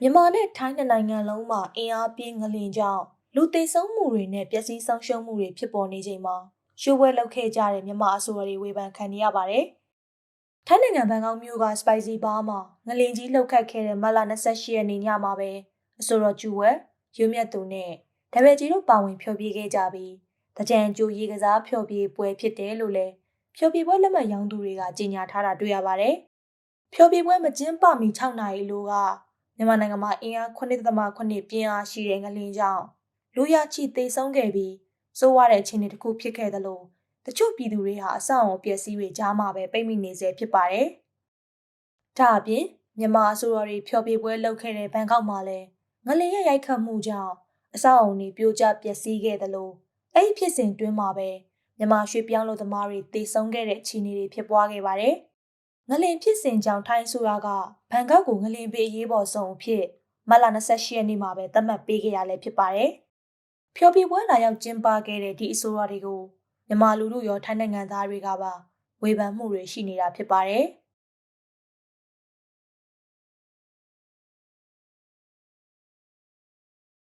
မြန်မာနဲ့ထိုင်းနှစ်နိုင်ငံလုံးမှာအင်အားပြင်းငလင်ကြောင့်လူသေဆုံးမှုတွေနဲ့ပျက်စီးဆုံးရှုံးမှုတွေဖြစ်ပေါ်နေချိန်မှာရှိုးပွဲလုပ်ခဲ့ကြတဲ့မြန်မာအစိုးရတွေဝေဖန်ခံနေရပါတယ်။ထိုင်းနိုင်ငံဘန်ကောက်မြို့က Spicy Bar မှာငလင်ကြီးလှုပ်ခတ်ခဲ့တဲ့မတ်လ28ရက်နေ့ညမှာပဲအစိုးရကျူဝဲရွမြတ်သူနဲ့တပည့်ကြီးတို့ပါဝင်ဖျော်ဖြေခဲ့ကြပြီးတကြံကျိုးရေကစားဖျော်ဖြေပွဲဖြစ်တယ်လို့လည်းဖျော်ဖြေပွဲလက်မှတ်ရောင်းသူတွေကကြေညာထားတာတွေ့ရပါတယ်။ဖျော်ဖြေပွဲမကျင်းပမီ6နာရီလိုက မြန်မာနိုင်ငံမှာအင်အား9.8ပြင်းအားရှိတဲ့ငလင်ကြောင့်လူရချီသေဆုံးခဲ့ပြီးစိုးရတဲ့အခြေအနေတစ်ခုဖြစ်ခဲ့သလိုတချို့ပြည်သူတွေဟာအဆောက်အအုံပျက်စီးတွေကြားမှာပဲပိတ်မိနေစေဖြစ်ပါတယ်။ဒါအပြင်မြန်မာအစိုးရတွေဖျော်ဖြေပွဲလုပ်ခဲ့တဲ့ဘန်ကောက်မှာလည်းငလင်ရဲ့ရိုက်ခတ်မှုကြောင့်အဆောက်အအုံတွေပြိုကျပျက်စီးခဲ့သလိုအဲ့ဒီဖြစ်စဉ်တွင်းမှာပဲမြန်မာရွှေပြောင်းလူသမားတွေတေဆုံးခဲ့တဲ့အခြေအနေတွေဖြစ်ပွားခဲ့ပါတယ်။ ငလင်ဖြစ်စဉ်ကြောင့်ထိုင်းဆိုရကဘန်ကောက်ကိုငလင်ပေးအရေးပေါ်ဆုံးအဖြစ်မတ်လ28ရက်နေ့မှာပဲသတ်မှတ်ပေးခဲ့ရလဲဖြစ်ပါတယ်။ဖျော်ဖြေပွဲလာရောက်ကျင်းပခဲ့တဲ့ဒီအဆိုအရတွေကိုမြန်မာလူလူရောထိုင်းနိုင်ငံသားတွေကပါဝေဖန်မှုတွေရှိနေတာဖြစ်ပါတယ်။